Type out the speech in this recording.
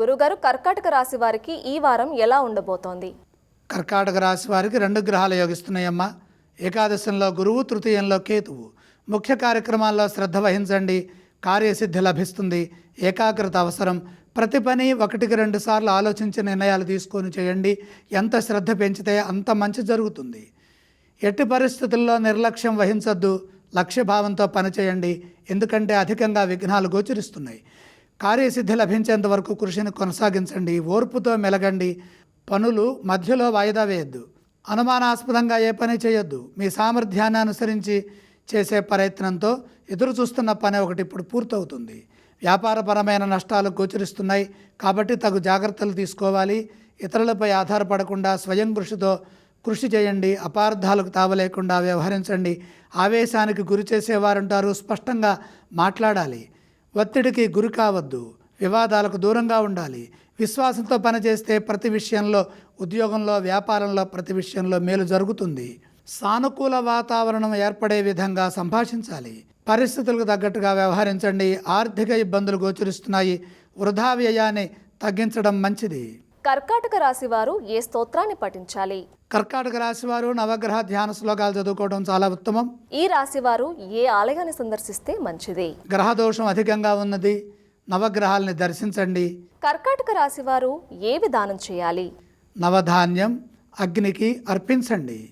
గురుగారు కర్కాటక రాశి వారికి ఈ వారం ఎలా ఉండబోతోంది? కర్కాటక రాశి వారికి రెండు గ్రహాలు యోగిస్తున్నాయమ్మా. ఏకాదశంలో గురువు తృతీయంలో కేతువు. ముఖ్య కార్యక్రమాల్లో శ్రద్ధ వహించండి. కార్యసిద్ధి లభిస్తుంది. ఏకాగ్రత అవసరం. ప్రతి పని ఒకటికి రెండు సార్లు ఆలోచించి నిర్ణయాలు తీసుకొని చేయండి. ఎంత శ్రద్ధ పెంచితే అంత మంచి జరుగుతుంది. ఎట్టి పరిస్థితుల్లో నిర్లక్ష్యం వహించొద్దు. లక్ష్యభావంతో పనిచేయండి ఎందుకంటే అధికంగా విఘ్నాలు గోచరిస్తున్నాయి. కార్యసిద్ధి లభించేంత వరకు కృషిని కొనసాగించండి ఓర్పుతో మెలగండి. పనులు మధ్యలో వాయిదా వేయద్దు. అనుమానాస్పదంగా ఏ పని చేయొద్దు. మీ సామర్థ్యాన్ని అనుసరించి చేసే ప్రయత్నంతో ఎదురు చూస్తున్న పని ఒకటి ఇప్పుడు పూర్తవుతుంది. వ్యాపారపరమైన నష్టాలు గోచరిస్తున్నాయి. కాబట్టి తగు జాగ్రత్తలు తీసుకోవాలి. ఇతరులపై ఆధారపడకుండా స్వయం కృషితో కృషి చేయండి. అపార్థాలకు తావలేకుండా వ్యవహరించండి. ఆవేశానికి గురి చేసేవారుంటారు. స్పష్టంగా మాట్లాడాలి. ఒత్తిడికి గురి కావద్దు. వివాదాలకు దూరంగా ఉండాలి. విశ్వాసంతో పనిచేస్తే ప్రతి విషయంలో ఉద్యోగంలో వ్యాపారంలో ప్రతి విషయంలో మేలు జరుగుతుంది. సానుకూల వాతావరణం ఏర్పడే విధంగా సంభాషించాలి. పరిస్థితులకు తగ్గట్టుగా వ్యవహరించండి. ఆర్థిక ఇబ్బందులు గోచరిస్తున్నాయి. వృధా వ్యయాన్ని తగ్గించడం మంచిది. కర్కాటక రాశి వారు ఏ స్తోత్రాన్ని పఠించాలి? కర్కాటక రాశి వారు నవగ్రహ ధ్యాన శ్లోకాలు చదువుకోవడం చాలా ఉత్తమం. ఈ రాశి వారు ఏ ఆలయాన్ని సందర్శిస్తే మంచిది? గ్రహదోషం అధికంగా ఉన్నది. నవగ్రహాల్ని దర్శించండి. కర్కాటక రాశి వారు ఏ విధానం చేయాలి? నవధాన్యం అగ్నికి అర్పించండి.